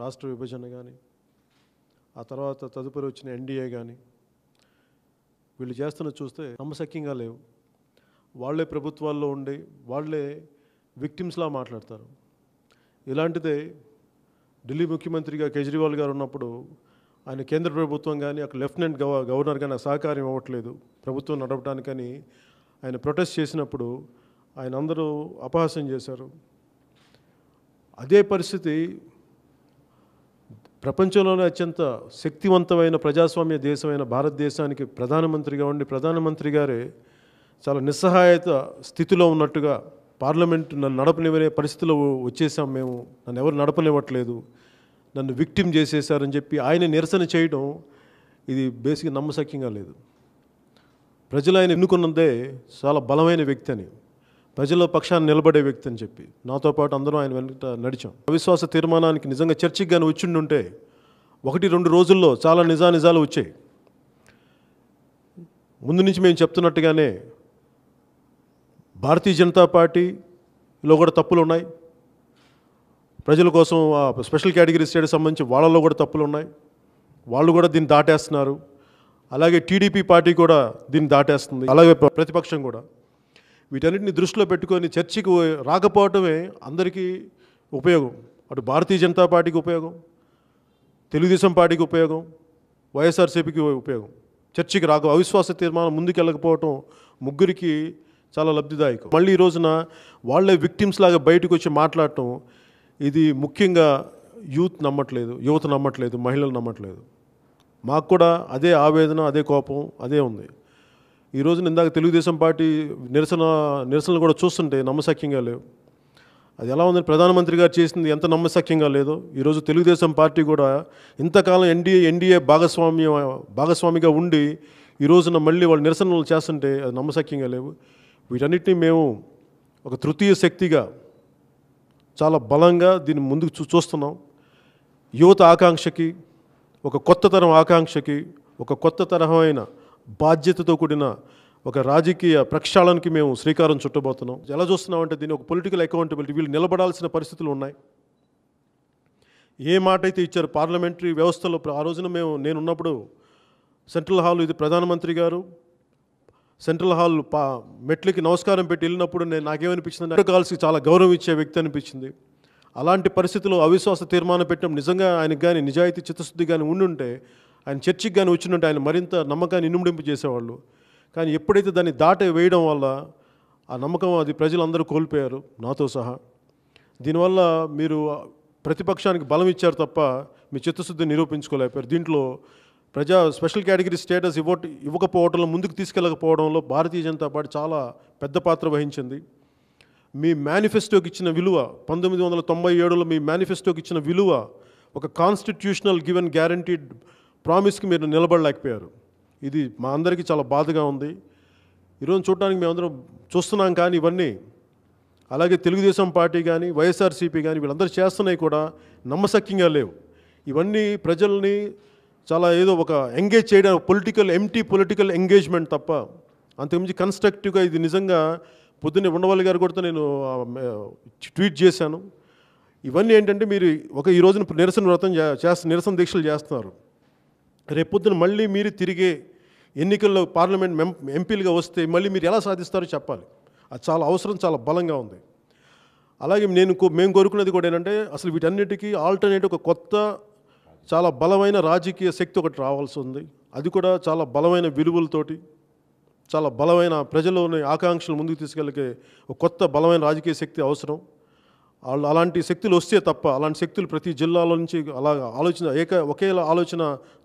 రాష్ట్ర విభజన కానీ ఆ తర్వాత తదుపరి వచ్చిన ఎన్డీఏ కానీ వీళ్ళు చేస్తున్న చూస్తే నమ్మశక్యంగా లేవు. వాళ్ళే ప్రభుత్వాల్లో ఉండి వాళ్ళే విక్టిమ్స్లా మాట్లాడతారు. ఇలాంటిదే ఢిల్లీ ముఖ్యమంత్రిగా కేజ్రీవాల్ గారు ఉన్నప్పుడు ఆయన కేంద్ర ప్రభుత్వం కానీ అక్కడ లెఫ్టినెంట్ గవ గవర్నర్ కానీ సహకారం ఇవ్వట్లేదు ప్రభుత్వం నడపడానికని ఆయన ప్రొటెస్ట్ చేసినప్పుడు ఆయన అందరూ అపహాసం చేశారు. అదే పరిస్థితి ప్రపంచంలోనే అత్యంత శక్తివంతమైన ప్రజాస్వామ్య దేశమైన భారతదేశానికి ప్రధానమంత్రిగా ఉండి ప్రధానమంత్రి గారే చాలా నిస్సహాయత స్థితిలో ఉన్నట్టుగా పార్లమెంట్ నన్ను నడపనివనే పరిస్థితిలో వచ్చేసాం మేము. నన్ను ఎవరు నడపనివ్వట్లేదు. నన్ను విక్టిమ్ చేసేసారని చెప్పి ఆయన నిరసన చేయడం ఇది బేసిక్ నమ్మశక్యంగా లేదు. ప్రజలు ఆయన ఎన్నుకున్నదే చాలా బలమైన వ్యక్తి అని. ప్రజల పక్షాన్ని నిలబడే వ్యక్తి అని చెప్పి. నాతో పాటు అందరూ ఆయన వెంట నడిచాం. అవిశ్వాస తీర్మానానికి నిజంగా చర్చికి కానీ వచ్చిండుంటే ఒకటి రెండు రోజుల్లో చాలా నిజానిజాలు వచ్చాయి. ముందు నుంచి మేము చెప్తున్నట్టుగానే భారతీయ జనతా పార్టీలో కూడా తప్పులు ఉన్నాయి ప్రజల కోసం ఆ స్పెషల్ కేటగిరీ స్టేట్ సంబంధించి వాళ్ళలో కూడా తప్పులు ఉన్నాయి వాళ్ళు కూడా దీన్ని దాటేస్తున్నారు. అలాగే టీడీపీ పార్టీ కూడా దీన్ని దాటేస్తుంది. అలాగే ప్రతిపక్షం కూడా. వీటన్నిటిని దృష్టిలో పెట్టుకొని చర్చకి రాకపోవటమే అందరికీ ఉపయోగం. అటు భారతీయ జనతా పార్టీకి ఉపయోగం తెలుగుదేశం పార్టీకి ఉపయోగం వైఎస్ఆర్సీపీకి ఉపయోగం. చర్చికి రాక అవిశ్వాస తీర్మానం ముందుకెళ్ళకపోవటం ముగ్గురికి చాలా లబ్ధిదాయకం. మళ్ళీ ఈ రోజున వాళ్ళే విక్టిమ్స్ లాగా బయటకు వచ్చి మాట్లాడటం ఇది ముఖ్యంగా యూత్ నమ్మట్లేదు యువత నమ్మట్లేదు మహిళలు నమ్మట్లేదు. మాకు కూడా అదే ఆవేదన అదే కోపం అదే ఉంది. ఈ రోజున ఇందాక తెలుగుదేశం పార్టీ నిరసన నిరసనలు కూడా చూస్తుంటే నమ్మశక్యంగా లేవు. అది ఎలా ఉందని ప్రధానమంత్రి గారు చేసింది ఎంత నమ్మశక్యంగా లేదో ఈరోజు తెలుగుదేశం పార్టీ కూడా ఇంతకాలం ఎన్డీఏ ఎన్డీఏ భాగస్వామ్యం భాగస్వామిగా ఉండి ఈ రోజున మళ్ళీ వాళ్ళు నిరసనలు చేస్తుంటే అది నమ్మశక్యంగా లేవు. వీటన్నిటిని మేము ఒక తృతీయ శక్తిగా చాలా బలంగా దీన్ని ముందుకు చూ చూస్తున్నాం. యువత ఆకాంక్షకి ఒక కొత్త తరం ఆకాంక్షకి ఒక కొత్త తరహమైన బాధ్యతతో కూడిన ఒక రాజకీయ ప్రక్షాళనకి మేము శ్రీకారం చుట్టబోతున్నాం. ఎలా చూస్తున్నామంటే దీన్ని ఒక పొలిటికల్ అకౌంటబిలిటీ వీళ్ళు నిలబడాల్సిన పరిస్థితులు ఉన్నాయి. ఏ మాట అయితే ఇచ్చారు పార్లమెంటరీ వ్యవస్థలో ఆ రోజున మేము నేను ఉన్నప్పుడు సెంట్రల్ హాల్ ఇది ప్రధానమంత్రి గారు. సెంట్రల్ హాల్ పా మెట్లకి నమస్కారం పెట్టి వెళ్ళినప్పుడు నేను నాకేమనిపించింది ప్రోటోకాల్స్కి చాలా గౌరవం ఇచ్చే వ్యక్తి అనిపించింది. అలాంటి పరిస్థితుల్లో అవిశ్వాస తీర్మానం పెట్టడం నిజంగా ఆయనకు కానీ నిజాయితీ చిత్తశుద్ధి కానీ ఉండుంటే ఆయన చర్చికి కానీ వచ్చినట్టు ఆయన మరింత నమ్మకాన్ని ఇనుముడింపు చేసేవాళ్ళు. కానీ ఎప్పుడైతే దాన్ని దాట వేయడం వల్ల ఆ నమ్మకం అది ప్రజలందరూ కోల్పోయారు నాతో సహా. దీనివల్ల మీరు ప్రతిపక్షానికి బలం ఇచ్చారు తప్ప మీ చిత్తశుద్ధిని నిరూపించుకోలేకపోయారు. దీంట్లో ప్రజా స్పెషల్ కేటగిరీ స్టేటస్ ఇవ్వ ఇవ్వకపోవడంలో ముందుకు తీసుకెళ్ళకపోవడంలో భారతీయ జనతా పార్టీ చాలా పెద్ద పాత్ర వహించింది. మీ మేనిఫెస్టోకి ఇచ్చిన విలువ పంతొమ్మిది వందల తొంభై ఏడులో మీ మేనిఫెస్టోకి ఇచ్చిన విలువ ఒక కాన్స్టిట్యూషనల్ గివెన్ గ్యారంటీడ్ ప్రామిస్కి మీరు నిలబడలేకపోయారు. ఇది మా అందరికీ చాలా బాధగా ఉంది. ఈరోజు చూడడానికి మేమందరం చూస్తున్నాం కానీ ఇవన్నీ అలాగే తెలుగుదేశం పార్టీ కానీ వైఎస్ఆర్సీపీ కానీ వీళ్ళందరూ చేస్తున్నాయి కూడా నమ్మశక్యంగా లేవు. ఇవన్నీ ప్రజల్ని చాలా ఏదో ఒక ఎంగేజ్ చేయడం పొలిటికల్ ఎంటీ పొలిటికల్ ఎంగేజ్మెంట్ తప్ప అంతకుమించి కన్స్ట్రక్టివ్గా ఇది నిజంగా పొద్దున్నే ఉండవల్లి గారు కూడా నేను ట్వీట్ చేశాను. ఇవన్నీ ఏంటంటే మీరు ఒక ఈ రోజున నిరసన వ్రతం చేస్త నిరసన దీక్షలు చేస్తున్నారు. రేపొద్దున మళ్ళీ మీరు తిరిగే ఎన్నికల్లో పార్లమెంట్ మెం ఎంపీలుగా వస్తే మళ్ళీ మీరు ఎలా సాధిస్తారో చెప్పాలి. అది చాలా అవసరం చాలా బలంగా ఉంది. అలాగే నేను మేము కోరుకునేది కూడా ఏంటంటే అసలు వీటన్నిటికీ ఆల్టర్నేట్ ఒక కొత్త చాలా బలమైన రాజకీయ శక్తి ఒకటి రావాల్సి ఉంది. అది కూడా చాలా బలమైన విలువలతోటి. చాలా బలమైన ప్రజల్లోని ఆకాంక్షలు ముందుకు తీసుకెళ్ళకే ఒక కొత్త బలమైన రాజకీయ శక్తి అవసరం. వాళ్ళు అలాంటి శక్తులు వస్తే తప్ప అలాంటి శక్తులు ప్రతి జిల్లాలో నుంచి అలా ఆలోచన ఏక ఒకేలా ఆలోచన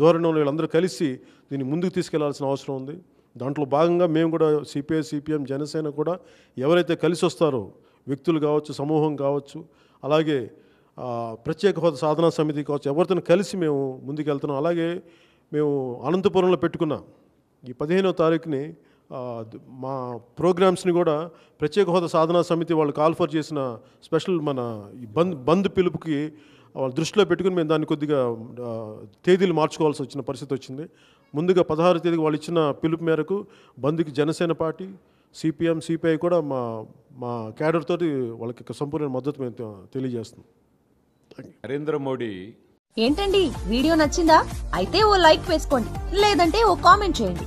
ధోరణిలో వీళ్ళందరూ కలిసి దీన్ని ముందుకు తీసుకెళ్ళాల్సిన అవసరం ఉంది. దాంట్లో భాగంగా మేము కూడా సిపిఐ సిపిఎం జనసేన కూడా ఎవరైతే కలిసి వస్తారో వ్యక్తులు కావచ్చు సమూహం కావచ్చు అలాగే ప్రత్యేక హోదా సాధనా సమితి కావచ్చు ఎవరితో కలిసి మేము ముందుకెళ్తున్నాం అలాగే మేము అనంతపురంలో పెట్టుకున్న. ఈ పదిహేనో తారీఖుని మా ప్రోగ్రామ్స్ని కూడా ప్రత్యేక హోదా సాధనా సమితి వాళ్ళు కాల్ఫర్ చేసిన స్పెషల్ మన ఈ బంద్ బంద్ పిలుపుకి వాళ్ళ దృష్టిలో పెట్టుకుని మేము దాన్ని కొద్దిగా తేదీలు మార్చుకోవాల్సి వచ్చిన పరిస్థితి వచ్చింది. ముందుగా పదహారు తేదీకి వాళ్ళు ఇచ్చిన పిలుపు మేరకు బంద్కి జనసేన పార్టీ సిపిఎం సిపిఐ కూడా మా మా క్యాడర్ తోటి వాళ్ళకి సంపూర్ణ మద్దతు మేము తెలియజేస్తున్నాం. నరేంద్ర మోడీ. ఏంటండి? వీడియో నచ్చిందా? అయితే ఓ లైక్ వేసుకోండి. లేదంటే ఓ కామెంట్ చేయండి.